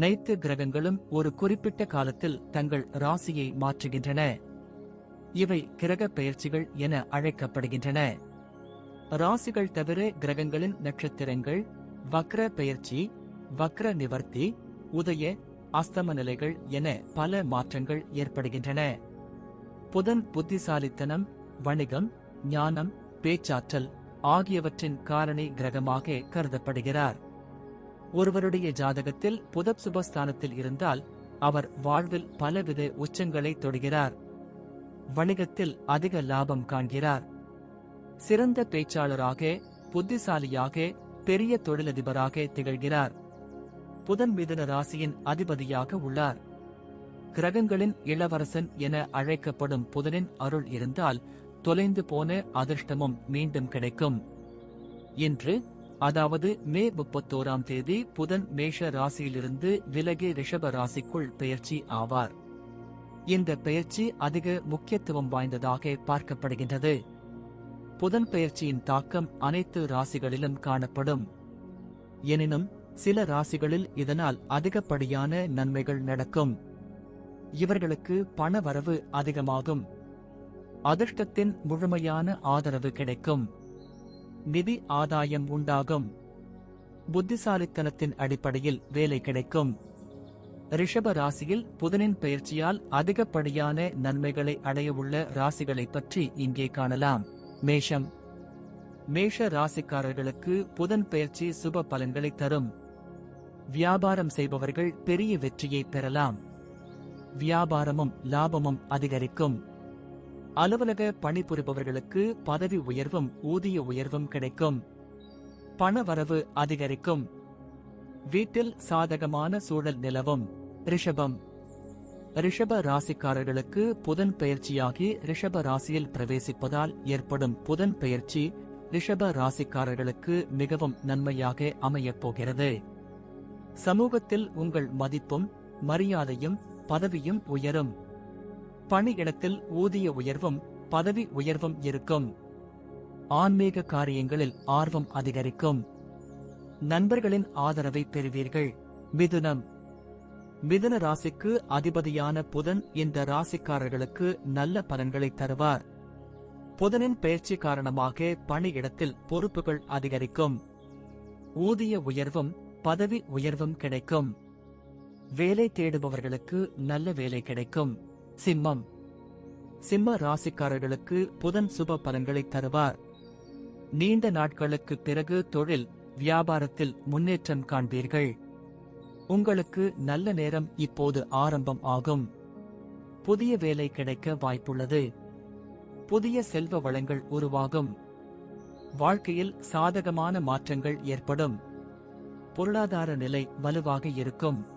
நைத்து கிரகங்களும் ஒரு குறிப்பிட்ட காலத்தில் தங்கள் ராசியை மாற்றுகின்றன. இவை கிரக பெயர்ச்சிகள் என அழைக்கப்படுகின்றன. ராசிகள் தவிர கிரகங்களின் நட்சத்திரங்கள் வக்ர பெயர்ச்சி வக்ர நிவர்த்தி உதய அஸ்தம நிலைகள் என பல மாற்றங்கள் ஏற்படுகின்றன. புதன் புத்திசாலித்தனம் வணிகம் ஞானம் பேச்சாற்றல் ஆகியவற்றின் காரணி கிரகமாக கருதப்படுகிறார். ஒருவருடைய ஜாதகத்தில் புதப் சுபஸ்தானத்தில் இருந்தால் அவர் வாழ்வில் பலவித உச்சங்களை தொடுகிறார். வணிகத்தில் அதிக லாபம் காண்கிறார். சிறந்த பேச்சாளராக புத்திசாலியாக பெரிய தொழிலதிபராக திகழ்கிறார். புதன் மிதுன ராசியின் அதிபதியாக உள்ளார். கிரகங்களின் இளவரசன் என அழைக்கப்படும் புதனின் அருள் இருந்தால் தொலைந்து போன அதிர்ஷ்டமும் மீண்டும் கிடைக்கும். இன்று அதாவது மே முப்பத்தோராம் தேதி புதன் மேஷ ராசியிலிருந்து விலகி ரிஷப ராசிக்குள் பெயர்ச்சி ஆவார். இந்த பெயர்ச்சி அதிக முக்கியத்துவம் வாய்ந்ததாக பார்க்கப்படுகின்றது. புதன் பெயர்ச்சியின் தாக்கம் அனைத்து ராசிகளிலும் காணப்படும். எனினும் சில ராசிகளில் இதனால் அதிகப்படியான நன்மைகள் நடக்கும். இவர்களுக்கு பண வரவு அதிகமாகும். அதிர்ஷ்டத்தின் முழுமையான ஆதரவு கிடைக்கும். நிதி ஆதாயம் உண்டாகும். புத்திசாலித்தனத்தின் அடிப்படையில் வேலை கிடைக்கும். ரிஷப ராசியில் புதனின் பெயர்ச்சியால் அதிகப்படியான நன்மைகளை அடையவுள்ள ராசிகளைப் பற்றி இங்கே காணலாம். மேஷம். மேஷ ராசிக்காரர்களுக்கு புதன் பயிற்சி சுப பலன்களை தரும். வியாபாரம் செய்பவர்கள் பெரிய வெற்றியை பெறலாம். வியாபாரமும் லாபமும் அதிகரிக்கும். அலுவலக பணிபுரிபவர்களுக்கு பதவி உயர்வும் ஊதிய உயர்வும் கிடைக்கும். பணவரவு அதிகரிக்கும். வீட்டில் சாதகமான சூழல் நிலவும். ரிஷபம். ரிஷப ராசிக்காரர்களுக்கு புதன் பெயர்ச்சியாகி ரிஷப ராசியில் பிரவேசிப்பதால் ஏற்படும் புதன் பெயர்ச்சி ரிஷப ராசிக்காரர்களுக்கு மிகவும் நன்மையாக அமையப் போகிறது. சமூகத்தில் உங்கள் மதிப்பும் மரியாதையும் பதவியும் உயரும். பணியிடத்தில் ஊதிய உயர்வும் பதவி உயர்வும் இருக்கும். ஆன்மீக காரியங்களில் ஆர்வம் அதிகரிக்கும். நண்பர்களின் ஆதரவை பெறுவீர்கள். மிதுனம். மிதுன ராசிக்கு அதிபதியான புதன் இந்த ராசிக்காரர்களுக்கு நல்ல பலன்களை தருவார். புதனின் பெயர்ச்சி காரணமாக பணியிடத்தில் பொறுப்புகள் அதிகரிக்கும். ஊதிய உயர்வும் பதவி உயர்வும் கிடைக்கும். வேலை தேடுபவர்களுக்கு நல்ல வேலை கிடைக்கும். சிம்மம். சிம்ம ராசிக்காரர்களுக்கு புதன் சுப பலன்களை தருவார். நீண்ட நாட்களுக்கு பிறகு தொழில் வியாபாரத்தில் முன்னேற்றம் காண்பீர்கள். உங்களுக்கு நல்ல நேரம் இப்போது ஆரம்பம் ஆகும். புதிய வேலை கிடைக்க வாய்ப்புள்ளது. புதிய செல்வ வளங்கள் உருவாகும். வாழ்க்கையில் சாதகமான மாற்றங்கள் ஏற்படும். பொருளாதார நிலை வலுவாக இருக்கும்.